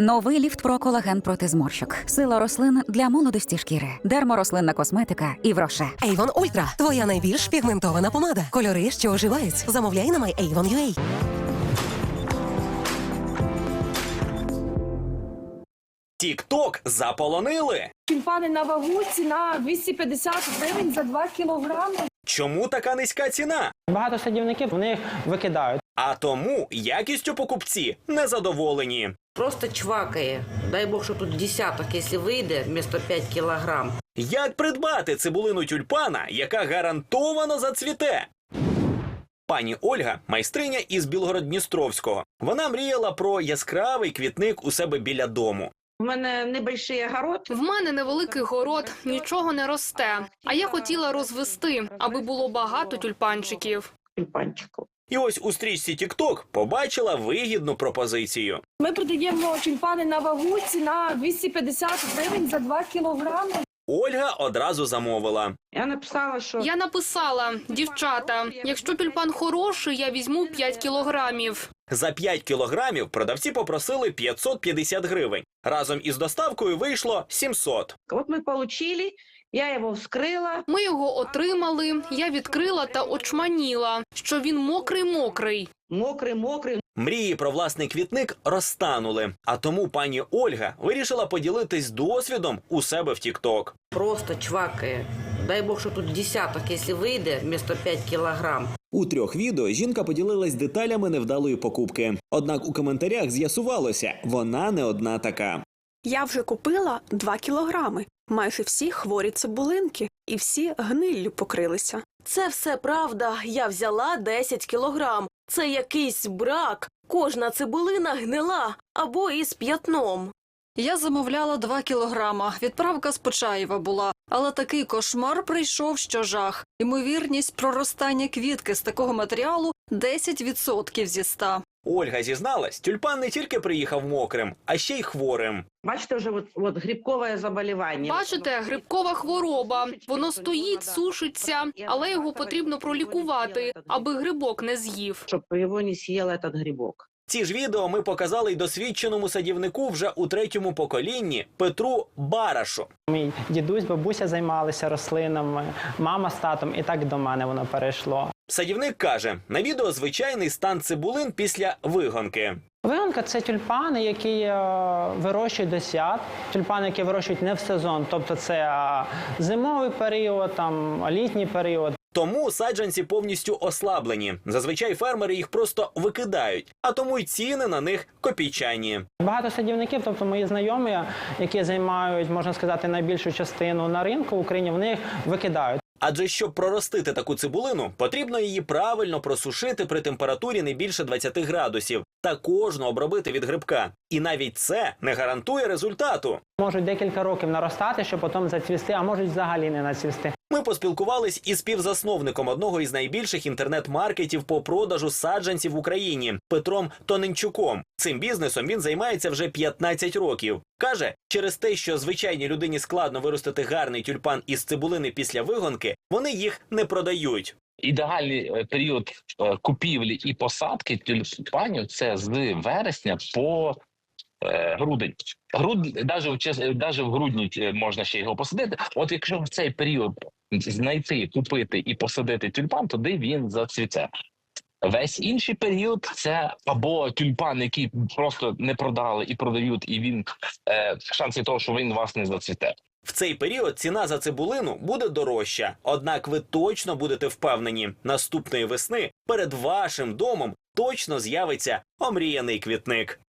Новий ліфт про колаген проти зморщок. Сила рослин для молодості шкіри. Дерморослинна косметика і вроше. Avon Ultra – твоя найбільш пігментована помада. Кольори, що оживають. Замовляй на MyAvon.ua. Тік-ток заполонили. Тюльпани на вагу ціна 250 гривень за 2 кілограми. Чому така низька ціна? Багато садівників вони їх викидають. А тому якістю покупці незадоволені. Просто чвакає. Дай Бог, що тут десяток, якщо вийде, вместо 5 кілограм. Як придбати цибулину тюльпана, яка гарантовано зацвіте? Пані Ольга майстриня із Білгород-Дністровського. Вона мріяла про яскравий квітник у себе біля дому. У мене небольший огород. В мене невеликий город, нічого не росте. А я хотіла розвести, аби було багато тюльпанчиків. Тюльпанчику. І ось у стрічці TikTok побачила вигідну пропозицію. Ми продаємо тюльпани на вагу ціна 250 гривень за 2 кілограми. Ольга одразу замовила. Я написала, що Я написала, дівчата, якщо тюльпан хороший, я візьму 5 кілограмів. За 5 кілограмів продавці попросили 550 гривень. Разом із доставкою вийшло 700. от ми получили, я його вскрила. Ми його отримали. Я відкрила та очманіла, що він мокрий-мокрий. Мокрий, мокрий. Мрії про власний квітник розтанули, а тому пані Ольга вирішила поділитись досвідом у себе в TikTok. Просто чвакає. Дай Бог, що тут десяток, якщо вийде, вместо 5 кілограм. У трьох відео жінка поділилась деталями невдалої покупки. Однак у коментарях з'ясувалося, вона не одна така. Я вже купила 2 кілограми. Майже всі хворі цибулинки, і всі гниллю покрилися. Це все правда. Я взяла 10 кілограм. Це якийсь брак. Кожна цибулина гнила або із п'ятном. Я замовляла 2 кілограма. Відправка з Почаєва була, але такий кошмар прийшов, що жах. Ймовірність проростання квітки з такого матеріалу 10% зі 100. Ольга зізналась, тюльпан не тільки приїхав мокрим, а ще й хворим. Бачите, вже от, от грибкове заболівання. Бачите, грибкова хвороба. Воно стоїть, сушиться, але його потрібно пролікувати, аби грибок не з'їв. Щоб його не з'їв этот грибок. Ці ж відео ми показали й досвідченому садівнику вже у третьому поколінні Петру Барашу. Мій дідусь, бабуся займалися рослинами, мама з татом, і так до мене воно перейшло. Садівник каже: на відео звичайний стан цибулин після вигонки. Вигонка це тюльпани, які е, вирощують до свят. Тюльпани, які вирощують не в сезон, тобто це е, зимовий період, там літній період. Тому саджанці повністю ослаблені. Зазвичай фермери їх просто викидають, а тому й ціни на них копійчані. Багато садівників, тобто мої знайомі, які займають, можна сказати, найбільшу частину на ринку в Україні, вони їх викидають. Адже щоб проростити таку цибулину, потрібно її правильно просушити при температурі не більше 20 градусів та кожну обробити від грибка. І навіть це не гарантує результату. Можуть декілька років наростати, щоб потім зацвісти, а можуть взагалі не нацвісти. Ми поспілкувались із співзасновником одного із найбільших інтернет-маркетів по продажу саджанців в Україні Петром Тоненчуком. Цим бізнесом він займається вже 15 років. Каже, через те, що звичайній людині складно виростити гарний тюльпан із цибулини після вигонки, вони їх не продають. Ідеальний е, період е, купівлі і посадки тюльпанів це з вересня по е, грудень. Груд навіть в грудні можна ще його посадити. От якщо в цей період знайти, купити і посадити тюльпан, тоді він зацвіте. Весь інший період це або тюльпан, який просто не продали і продають, і він шанси того, що він вас не зацвіте. В цей період ціна за цибулину буде дорожча. Однак ви точно будете впевнені, наступної весни перед вашим домом точно з'явиться омріяний квітник.